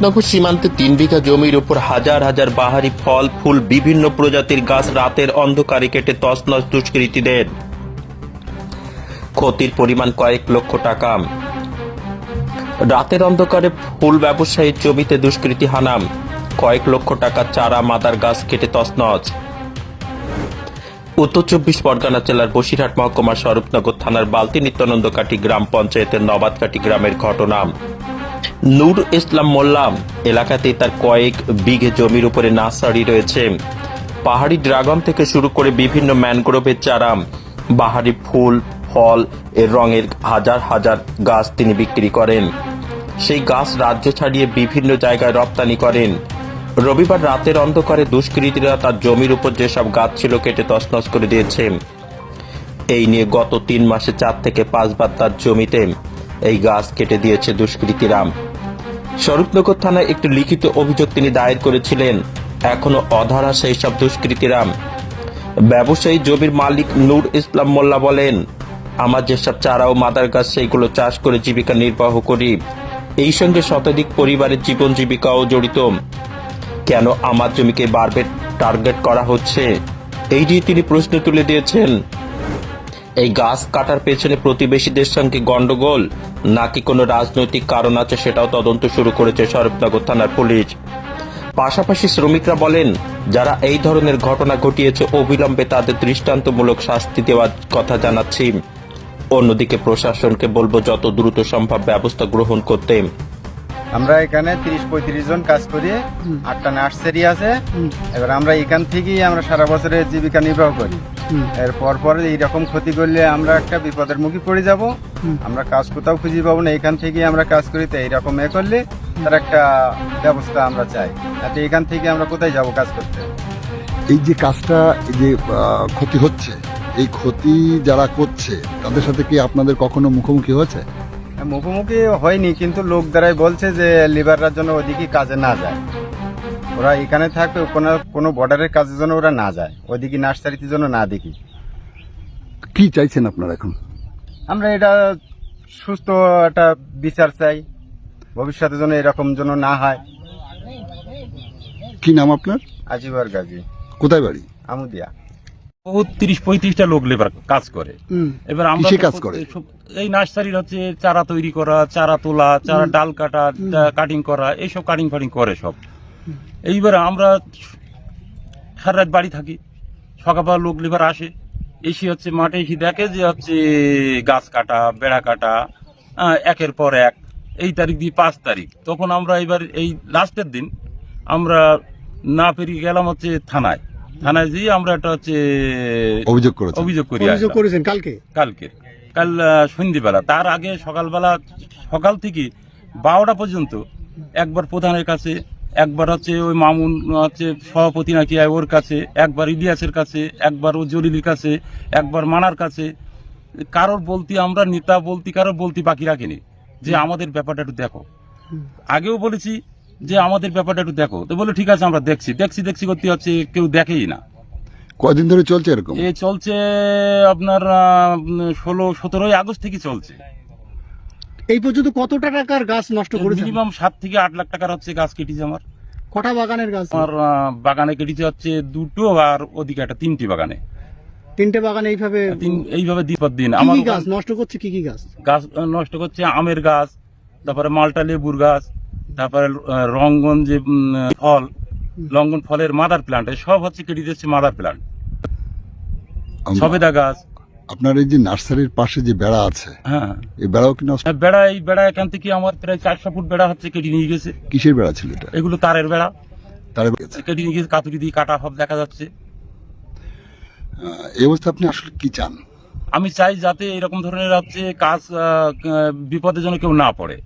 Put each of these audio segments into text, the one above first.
স্বরূপনগর সীমান্তে তিন বিঘা জমির উপর হাজার হাজার বাহারি ফল, ফুল, বিভিন্ন প্রজাতির গাছ রাতের অন্ধকারে কেটে তছনছ দুষ্কৃতীদের। ক্ষতির পরিমাণ কয়েক লক্ষ টাকা। রাতের অন্ধকারে ফুল ব্যবসায়ীর জমিতে দুষ্কৃতী হানাম। কয়েক লক্ষ টাকা চারা, মাদার গাছ কেটে তছনছ। উত্তর চব্বিশ পরগনা জেলার বসিরহাট মহকুমার স্বরূপনগর থানার বালতি নিত্যানন্দকাটি গ্রাম পঞ্চায়েতের নবাদকাটি গ্রামের ঘটনা। নূর ইসলাম মোল্লা এলাকাতেই তার কয়েক বিঘে জমির উপরে নার্সারি রয়েছে। পাহাড়ি ড্রাগন থেকে শুরু করে বিভিন্ন ম্যানগ্রোভের চারা, বাহারি ফুল, ফল, এর রঙের হাজার হাজার গাছ তিনি বিক্রি করেন। সেই গাছ রাজ্য ছাড়িয়ে বিভিন্ন জায়গায় রপ্তানি করেন। রবিবার রাতের অন্ধকারে দুষ্কৃতীরা তার জমির উপর যেসব গাছ ছিল কেটে তছনছ করে দিয়েছে। এই নিয়ে গত তিন মাসে চার থেকে পাঁচবার তার জমিতে এই গাছ কেটে দিয়েছে দুষ্কৃতীরা স্বরূপনগর থানায় একটি লিখিত অভিযোগ তিনি দায়ের করেছিলেন। এখনও অধারা সেই সব দুষ্কৃতীরা ব্যবসায়ী জমির মালিক নূর ইসলাম মোল্লা বলেন, আমার যেসব চারা ও মাদার গাছ, সেইগুলো চাষ করে জীবিকা নির্বাহ করি। এই সঙ্গে শতাধিক পরিবারের জীবন জীবিকাও জড়িত। কেন আমার জমিকে বারবার টার্গেট করা হচ্ছে? এই নিয়ে তিনি প্রশ্ন তুলে দিয়েছেন। এই গাছ কাটার পেছনে প্রতিবেশীদের সঙ্গে গন্ডগোল? নাকি কোনো রাজনৈতিক কারণ আছে সেটাও তদন্ত শুরু করেছে স্বরূপনগর থানার পুলিশ। পাশাপাশি শ্রমিকরা বলেন যারা এই ধরনের ঘটনা ঘটিয়েছে অবিলম্বে তাদের দৃষ্টান্তমূলক শাস্তি দেওয়ার কথা জানাচ্ছি। অন্যদিকে প্রশাসনকে বলব যত দ্রুত সম্ভব ব্যবস্থা গ্রহণ করতে। আমরা এখানে তিরিশ পঁয়ত্রিশ জন কাজ করি আটটা নার্সারি আছে। এবার আমরা এখান থেকেই আমরা সারা বছরের জীবিকা নির্বাহ করি। এর পর পর এইরকম ক্ষতি করলে আমরা একটা বিপদের মুখে পড়ে যাব। আমরা কাজ কোথাও খুঁজে পাবো না এখান থেকেই আমরা কাজ করি তো এইরকম এ করলে তার একটা ব্যবস্থা আমরা চাই। যাতে এখান থেকে আমরা কোথায় যাব কাজ করতে? এই যে কাজটা এই যে ক্ষতি হচ্ছে এই ক্ষতি যারা করছে তাদের সাথে কি আপনাদের কখনো মুখোমুখি হয়েছে? মুখোমুখি হয়নি কিন্তু লোক দ্বারাই বলছে যে লিবাররা জন্য ওদিকে কাজে না যায়। ওরা এখানে থাকবে কোনো কোনো বর্ডারের কাজের জন্য ওরা না যায়। ওইদিকে নার্সারিতে জন্য না দেখি। কি চাইছেন আপনারা এখন? আমরা এটা সুস্থ একটা বিচার চাই। ভবিষ্যতে যেন এরকম যেন না হয়। কি নাম আপনার? আজিবার গাজী। কোথায় বাড়ি? আমুদিয়া। বহুত তিরিশ পঁয়ত্রিশটা লোক লেবার কাজ করে। এবার আমরা কিসে কাজ করে? সব- এই নার্সারির হচ্ছে চারা তৈরি করা চারা তোলা চারা ডাল কাটা কাটিং করা এইসব কাটিং ফাটিং করে সব। এইবার আমরা সারা রাত বাড়ি থাকি। সকালবেলা লোক লেবার আসে। এসে হচ্ছে মাঠে এসে দেখে যে হচ্ছে গাছ কাটা বেড়া কাটা একের পর এক। এই তারিখ দিয়ে পাঁচ তারিখ। তখন আমরা এবার এই লাস্টের দিন আমরা না পেরিয়ে গেলাম হচ্ছে থানায়। থানায় যেয়ে আমরা একটা হচ্ছে অভিযোগ করেছেন। অভিযোগ করি অভিযোগ করেছেন কালকে? কালকে। কাল সন্ধ্যেবেলা। তার আগে সকালবেলা সকাল থেকে বারোটা পর্যন্ত একবার প্রধানের কাছে একবার হচ্ছে ওই মামুন হচ্ছে সভাপতি নাকি ওর কাছে একবার ইলিয়াসের কাছে একবার ও জলিলের কাছে একবার মানার কাছে। কারোর বলতি আমরা নেতা বলতি কারোর বলতি বাকি রাখিনি। যে আমাদের ব্যাপারটা একটু দেখো। আগেও বলেছি যে আমাদের ব্যাপারটা একটু দেখো। তো বলে ঠিক আছে আমরা দেখছি। দেখছি দেখছি করতে হচ্ছে কেউ দেখেই না। কয়দিন ধরে চলছে এরকম? এ চলছে আপনার ষোলো সতেরোই আগস্ট থেকে চলছে। এই পর্যন্ত কত টাকার গাছ নষ্ট করেছেন? মিনিমাম সাত থেকে আট লাখ টাকার হচ্ছে গাছ কেটেছে আমার। কটা বাগানের গাছ? আমার বাগানে কেটেছে হচ্ছে দুটো আর ওদিকে একটা তিনটি বাগানে। তিনটে বাগান এইভাবে এইভাবে দিপর দিন। আমার গাছ নষ্ট করছে? কি কি গাছ? গাছ নষ্ট করছে আমের গাছ তারপরে মালটা লেবুর গাছ তারপরে রঙ্গন যে ফল লঙ্গন ফলের মাদার প্লান্ট সব হচ্ছে কেটে দিচ্ছে মাদার প্লান্ট সবেদা গাছ আপনার এই যে নার্সারির পাশে যে বেড়া আছে হ্যাঁ। এই বেড়াও কি নষ্ট? বেড়া এই বেড়া এখান থেকে আমার প্রায় চারশো ফুট বেড়া হচ্ছে কেটে নিয়ে গেছে। কিসের বেড়া ছিল এটা? এগুলো তারের বেড়া। তার কেটে নিয়ে গেছে কাতুরি দিয়ে কাটা সব দেখা যাচ্ছে। এই অবস্থা আপনি আসলে কি চান? আমি চাই যাতে এরকম ধরনের হচ্ছে কাজ বিপদের জন্য কেউ না পড়ে।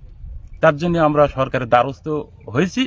তার জন্য আমরা সরকারের দ্বারস্থ হয়েছি।